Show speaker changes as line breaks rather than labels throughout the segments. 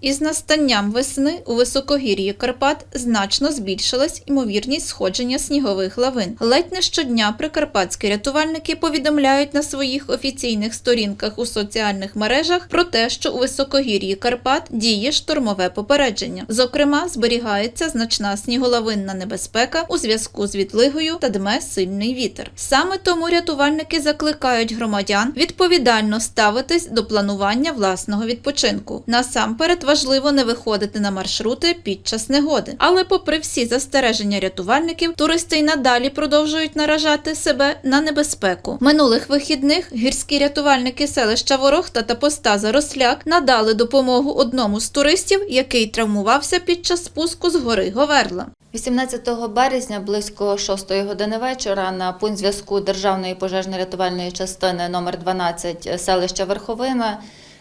Із настанням весни у високогір'ї Карпат значно збільшилась ймовірність сходження снігових лавин. Ледь не щодня прикарпатські рятувальники повідомляють на своїх офіційних сторінках у соціальних мережах про те, що у високогір'ї Карпат діє штормове попередження. Зокрема, зберігається значна сніголавинна небезпека у зв'язку з відлигою та дме сильний вітер. Саме тому рятувальники закликають громадян відповідально ставитись до планування власного відпочинку. Насамперед важливо не виходити на маршрути під час негоди. Але, попри всі застереження рятувальників, туристи й надалі продовжують наражати себе на небезпеку. Минулих вихідних гірські рятувальники селища Ворохта та поста Заросляк надали допомогу одному з туристів, який травмувався під час спуску з гори Говерла.
18 березня близько 6 години вечора на пункт зв'язку Державної пожежно-рятувальної частини номер 12 селища Верховина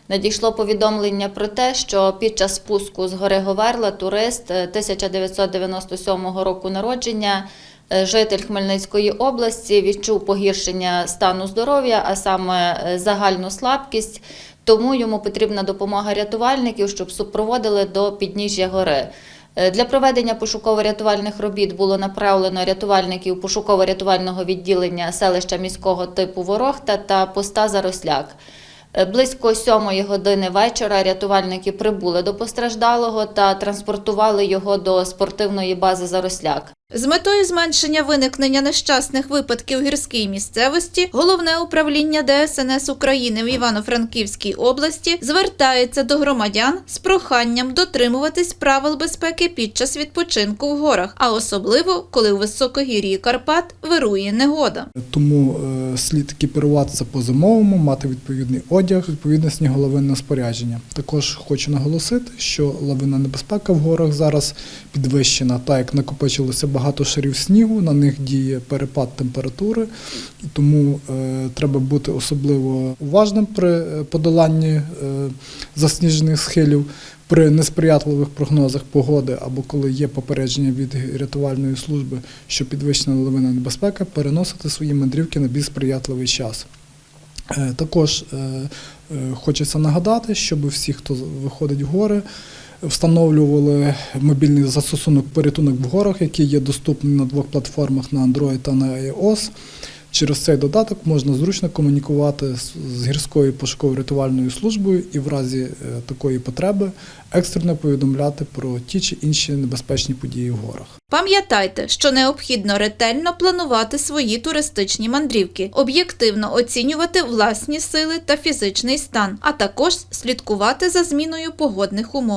надійшло повідомлення про те, що під час спуску з гори Говерла турист е, 1997 року народження, е, житель Хмельницької області, відчув погіршення стану здоров'я, а саме е, загальну слабкість. Тому йому потрібна допомога рятувальників, щоб супроводили до підніжжя гори. Е, Для проведення пошуково-рятувальних робіт було направлено рятувальників пошуково-рятувального відділення селища міського типу Ворохта та поста Заросляк. Е, Близько сьомої години вечора рятувальники прибули до постраждалого та транспортували його до спортивної бази Заросляк.
З метою зменшення виникнення нещасних випадків гірській місцевості головне управління ДСНС України в Івано-Франківській області звертається до громадян з проханням дотримуватись правил безпеки під час відпочинку в горах, а особливо коли у високогір'ї Карпат вирує негода.
Тому е, слід екіпіруватися по зимовому, мати відповідний одяг, відповідне сніголовинне спорядження. Також хочу наголосити, що лавинна небезпека в горах зараз підвищена, так як накопичилося багато шарів снігу, на них діє перепад температури, тому е, треба бути особливо уважним при е, подоланні е, засніжених схилів. При несприятливих прогнозах погоди або коли є попередження від рятувальної служби, що підвищена лавина небезпека, переносити свої мандрівки на більш сприятливий час. Також хочеться нагадати, щоб всі, хто виходить в гори, встановлювали мобільний застосунок порятунок в горах, який є доступний на двох платформах на Android та на iOS. Через цей додаток можна зручно комунікувати з- гірською пошуково-рятувальною службою і в разі е, такої потреби екстрено повідомляти про ті чи інші небезпечні події в горах.
Пам'ятайте, що необхідно ретельно планувати свої туристичні мандрівки, об'єктивно оцінювати власні сили та фізичний стан, а також слідкувати за зміною погодних умов.